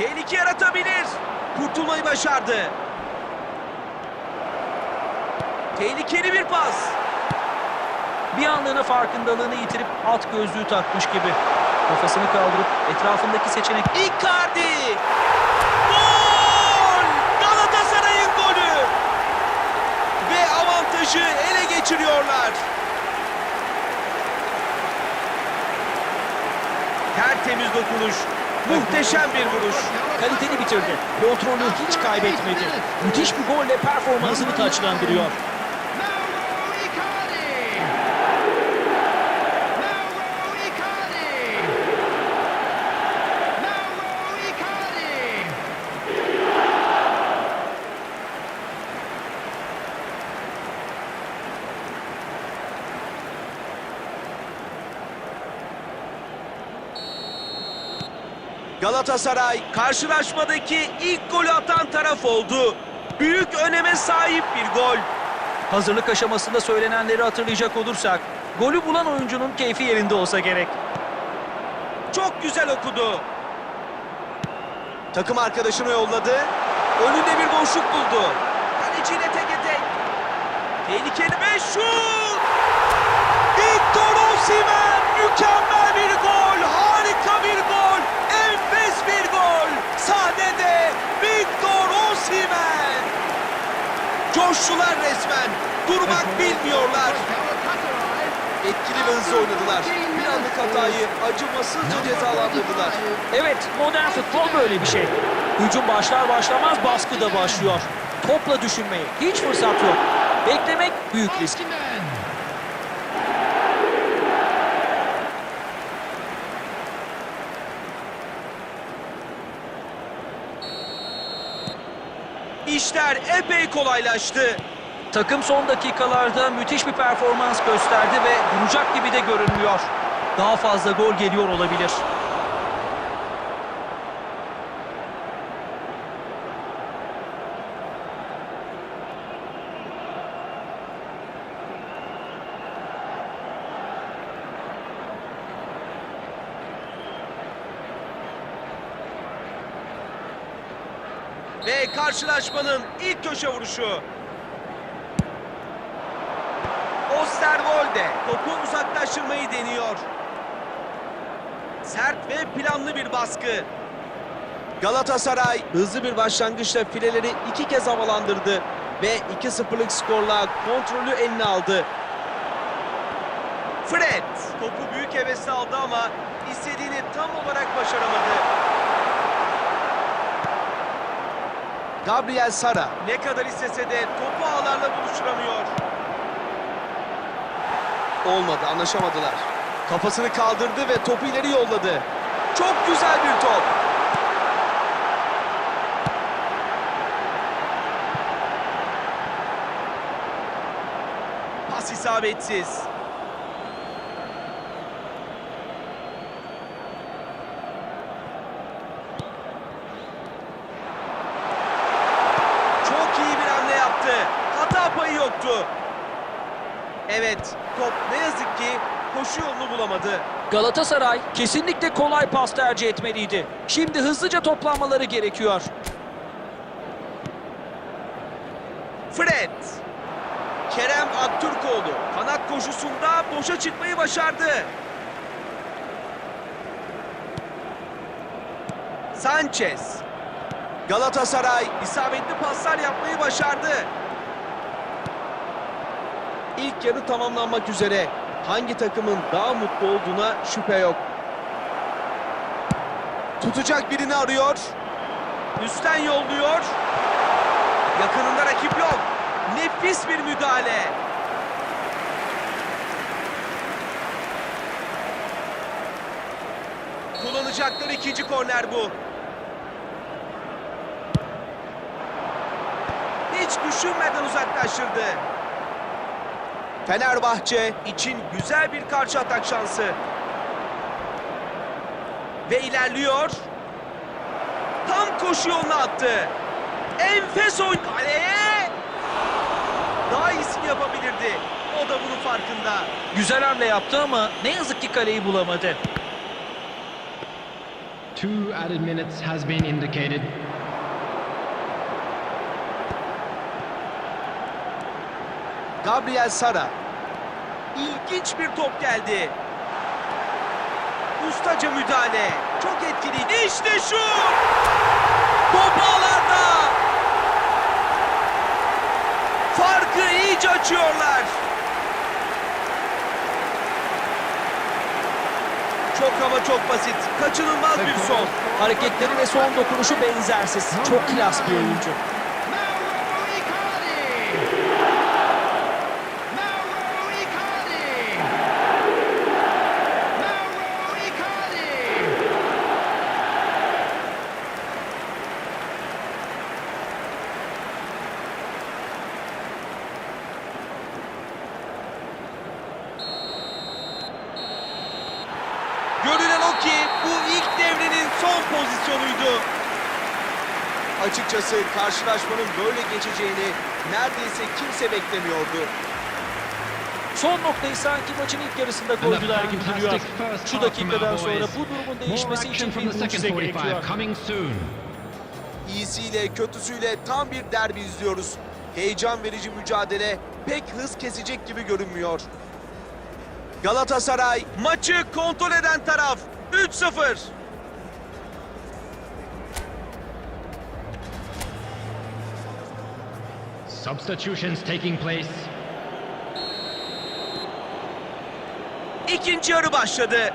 Tehlike yaratabilir. Kurtulmayı başardı. Tehlikeli bir pas. Bir anlığına farkındalığını yitirip at gözlüğü takmış gibi. Kafasını kaldırıp etrafındaki seçenek Icardi. Gol! Galatasaray'ın golü. Ve avantajı ele geçiriyorlar. Tertemiz dokunuş. Muhteşem bir vuruş. kaliteli bitirdi. Kontrolü hiç kaybetmedi. Müthiş bir golle performansını taçlandırıyor. Mauro Icardi! Mauro Icardi! Mauro Icardi! Galatasaray karşılaşmadaki ilk golü atan taraf oldu. Büyük öneme sahip bir gol. Hazırlık aşamasında söylenenleri hatırlayacak olursak, golü bulan oyuncunun keyfi yerinde olsa gerek. Çok güzel okudu. Takım arkadaşını yolladı. Önünde bir boşluk buldu. Kaleciyle teke tek. Tehlikeli ve şut! Coştular resmen. Durmak bilmiyorlar. Etkili ve hızlı oynadılar. Bir anlık hatayı acımasızca cezalandırdılar. Evet, modern futbol böyle bir şey. Hücum başlar başlamaz baskı da başlıyor. Topla düşünmeye hiç fırsat yok. Beklemek büyük risk. Osimhen! İşler epey kolaylaştı. Takım son dakikalarda müthiş bir performans gösterdi ve duracak gibi de görünmüyor. Daha fazla gol geliyor olabilir. Ve karşılaşmanın ilk köşe vuruşu. Osterwolde topu uzaklaştırmayı deniyor. Sert ve planlı bir baskı. Galatasaray hızlı bir başlangıçla fileleri iki kez havalandırdı ve 2-0'lık skorla kontrolü eline aldı. Fred topu büyük hevesle aldı ama istediğini tam olarak başaramadı. Gabriel Sara ne kadar istese de topu ağlarla buluşturamıyor. Olmadı, anlaşamadılar. Kafasını kaldırdı ve topu ileri yolladı. Çok güzel bir top. Pas isabetsiz. Çok iyi bir hamle yaptı. Hata payı yoktu. Evet, top ne yazık ki bulamadı. Galatasaray kesinlikle kolay pas tercih etmeliydi. Şimdi hızlıca toplanmaları gerekiyor. Fred. Kerem Aktürkoğlu kanat koşusunda boşa çıkmayı başardı. Sanchez. Galatasaray isabetli paslar yapmayı başardı. İlk yarı tamamlanmak üzere. Hangi takımın daha mutlu olduğuna şüphe yok. Tutacak birini arıyor. Üstten yolluyor. Yakınında rakip yok. Nefis bir müdahale. Kullanacakları ikinci korner bu. hiç düşünmeden uzaklaştırdı. Fenerbahçe için güzel bir karşı atak şansı. Ve ilerliyor. Tam koşu yoluna attı. Enfes oyun kaleye. Daha iyisini yapabilirdi. O da bunun farkında. Güzel hamle yaptı ama ne yazık ki kaleyi bulamadı. Two added minutes has been indicated. Gabriel Sara. İlginç bir top geldi. Ustaca müdahale. Çok etkili. İşte şu. Top ağlarda. Farkı iyice açıyorlar. Çok ama çok basit. Kaçınılmaz bir son. Hareketleri ve son dokunuşu benzersiz. Çok klas bir oyuncu. Mauro Icardi! Mauro Icardi! Mauro Icardi! Görünen o ki bu ilk devrenin son pozisyonuydu. Açıkçası karşılaşmanın böyle geçeceğini neredeyse kimse beklemiyordu. Son noktayı sanki maçın ilk yarısında koydular gibi duruyor. Şu dakikadan sonra bu durumun değişmesi için bir mucize second 45 gerekiyor. İyisiyle kötüsüyle tam bir derbi izliyoruz. Heyecan verici mücadele pek hız kesecek gibi görünmüyor. Galatasaray maçı kontrol eden taraf 3-0. Substitutions taking place. İkinci yarı başladı.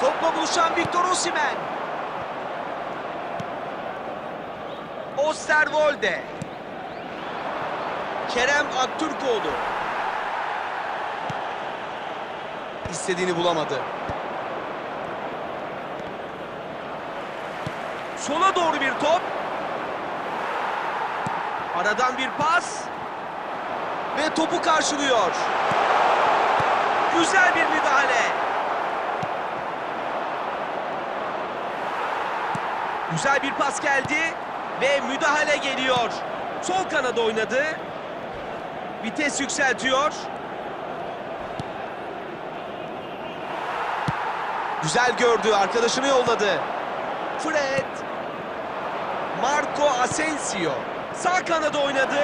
Topla buluşan Victor Osimhen. Osterwolde. Kerem Aktürkoğlu. İstediğini bulamadı. Sola doğru bir top. Aradan bir pas. Ve topu karşılıyor. Güzel bir müdahale. Güzel bir pas geldi ve müdahale geliyor. Sol kanada oynadı. Vites yükseltiyor. Güzel gördü, arkadaşını yolladı. Fred. Marco Asensio. Sağ kanada oynadı.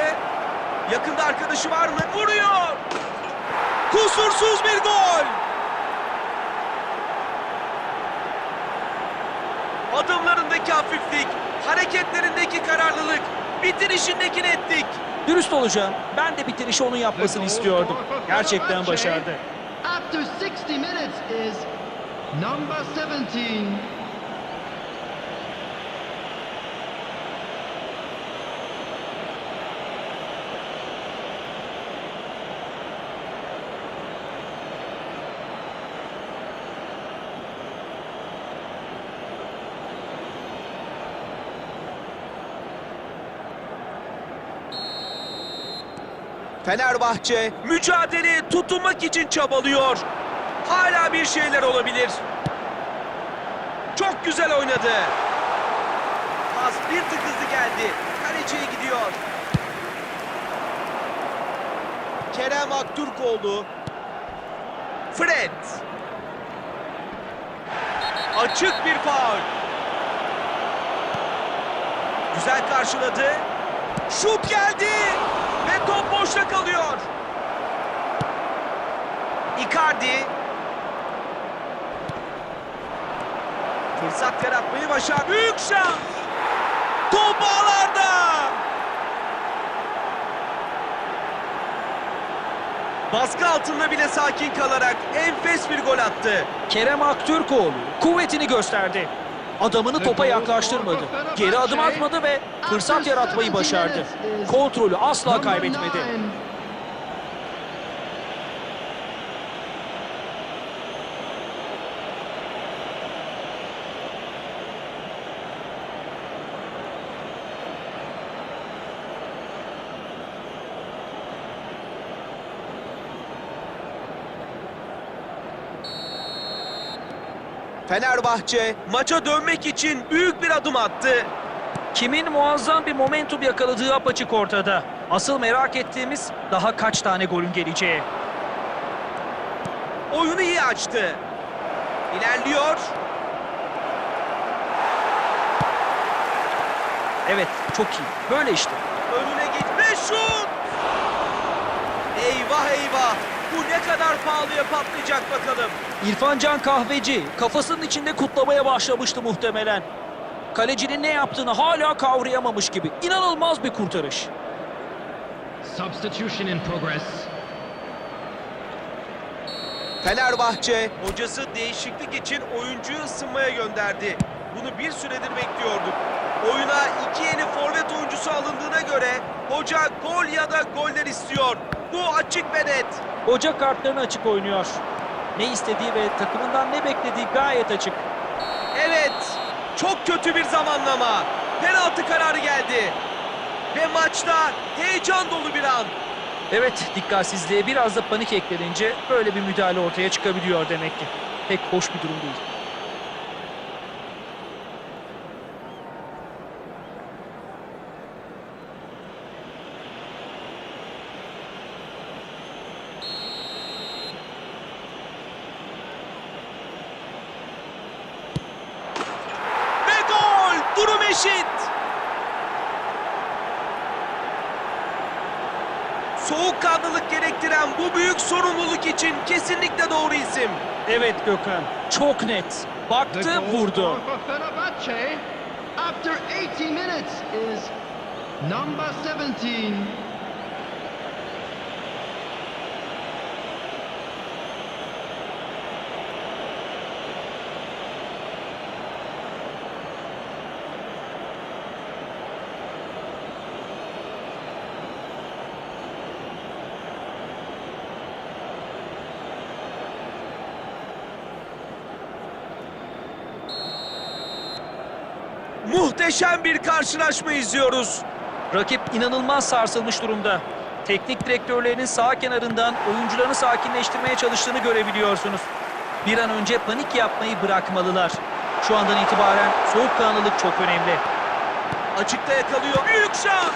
Yakında arkadaşı var mı? Vuruyor. Kusursuz bir gol. Adımlarındaki hafiflik, hareketlerindeki kararlılık, bitirişindeki netlik. Dürüst olacağım. Ben de bitirişi onun yapmasını istiyordum. Gerçekten başardı. After 60 minutes is number 17. Fenerbahçe mücadeleye tutunmak için çabalıyor. Hala bir şeyler olabilir. Çok güzel oynadı. Pas bir tık hızlı geldi. Kaleciye gidiyor. Kerem Aktürkoğlu. Fred. Açık bir faul. Güzel karşıladı. Şut geldi. Top boşta kalıyor. Icardi. Fırsat yaratmayı başar. Büyük şans. Top ağlarda. Baskı altında bile sakin kalarak enfes bir gol attı. Kerem Aktürkoğlu kuvvetini gösterdi. Adamını topa yaklaştırmadı. Geri adım atmadı ve fırsat yaratmayı başardı. Kontrolü asla kaybetmedi. Fenerbahçe maça dönmek için büyük bir adım attı. Kimin muazzam bir momentum yakaladığı apaçık ortada. Asıl merak ettiğimiz daha kaç tane golün geleceği. Oyunu iyi açtı. İlerliyor. Evet, çok iyi. Böyle işte. Önüne gitme şut. Eyvah eyvah. Bu ne kadar pahalıya patlayacak bakalım. İrfan Can Kahveci kafasının içinde kutlamaya başlamıştı muhtemelen. Kalecinin ne yaptığını hala kavrayamamış gibi. İnanılmaz bir kurtarış. Substitution in progress. Fenerbahçe hocası değişiklik için oyuncuyu ısınmaya gönderdi. Bunu bir süredir bekliyorduk. Oyuna iki yeni forvet oyuncusu alındığına göre hoca gol ya da goller istiyor. Bu açık ve net. Hoca kartlarını açık oynuyor. Ne istediği ve takımından ne beklediği gayet açık. Evet, çok kötü bir zamanlama. Penaltı kararı geldi. Ve maçta heyecan dolu bir an. Evet, dikkatsizliğe biraz da panik eklenince böyle bir müdahale ortaya çıkabiliyor demek ki. Pek hoş bir durum değil. Ve gol! Durum eşit. Soğukkanlılık gerektiren bu büyük sorumluluk için kesinlikle doğru isim. Evet Gökhan, çok net. Baktı, vurdu. after 80 minutes is number 17. Muhteşem bir karşılaşma izliyoruz. Rakip inanılmaz sarsılmış durumda. Teknik direktörlerinin sağ kenarından oyuncularını sakinleştirmeye çalıştığını görebiliyorsunuz. Bir an önce panik yapmayı bırakmalılar. Şu andan itibaren soğukkanlılık çok önemli. Açıkta yakalıyor. Büyük şans.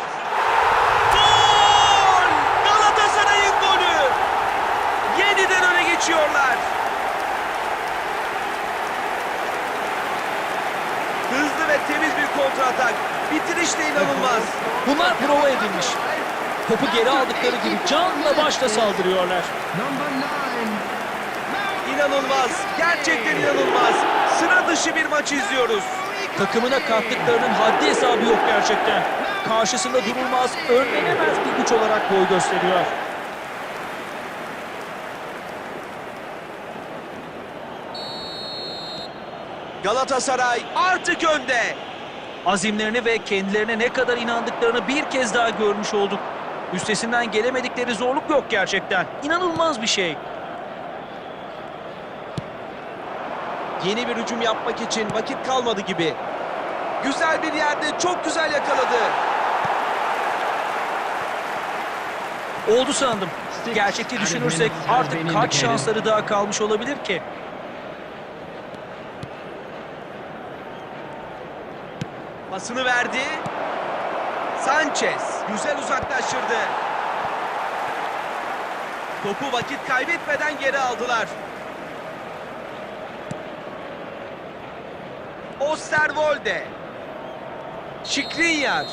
Gol! Galatasaray'ın golü. Yeniden öne geçiyorlar. Hızlı ve temiz bir kontratak. Bitiriş de inanılmaz. Bunlar prova edilmiş. Topu geri aldıkları gibi canla başla saldırıyorlar. Number 9. İnanılmaz. Gerçekten inanılmaz. Sıra dışı bir maç izliyoruz. Takımına kattıklarının haddi hesabı yok gerçekten. Karşısında durulmaz, önlenemez bir güç olarak boy gösteriyor. Galatasaray artık önde. Azimlerini ve kendilerine ne kadar inandıklarını bir kez daha görmüş olduk. Üstesinden gelemedikleri zorluk yok gerçekten. İnanılmaz bir şey. Yeni bir hücum yapmak için vakit kalmadı gibi. Güzel bir yerde çok güzel yakaladı. Oldu sandım. Gerçekçi düşünürsek artık kaç şansları daha kalmış olabilir ki? Pasını verdi. Sanchez güzel uzaklaştırdı. Topu vakit kaybetmeden geri aldılar. Osterwolde. Şikrinyar.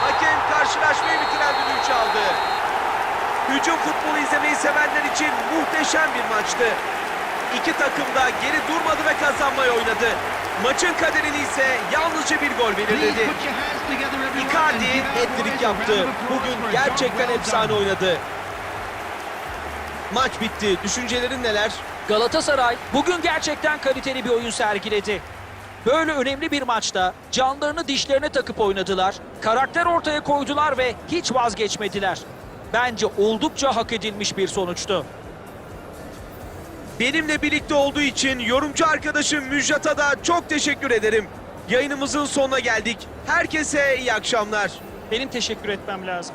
Hakem karşılaşmayı bitiren düdüğü çaldı. Hücum futbolu izlemeyi sevenler için muhteşem bir maçtı. İki takım da geri durmadı ve kazanmayı oynadı. Maçın kaderini ise yalnızca bir gol belirledi. Icardi hat-trick yaptı. Bugün gerçekten efsane oynadı. Maç bitti. Düşüncelerin neler? Galatasaray bugün gerçekten kaliteli bir oyun sergiledi. Böyle önemli bir maçta canlarını dişlerine takıp oynadılar, karakter ortaya koydular ve hiç vazgeçmediler. Bence oldukça hak edilmiş bir sonuçtu. Benimle birlikte olduğu için yorumcu arkadaşım Müjdat'a da çok teşekkür ederim. Yayınımızın sonuna geldik. Herkese iyi akşamlar. Benim teşekkür etmem lazım.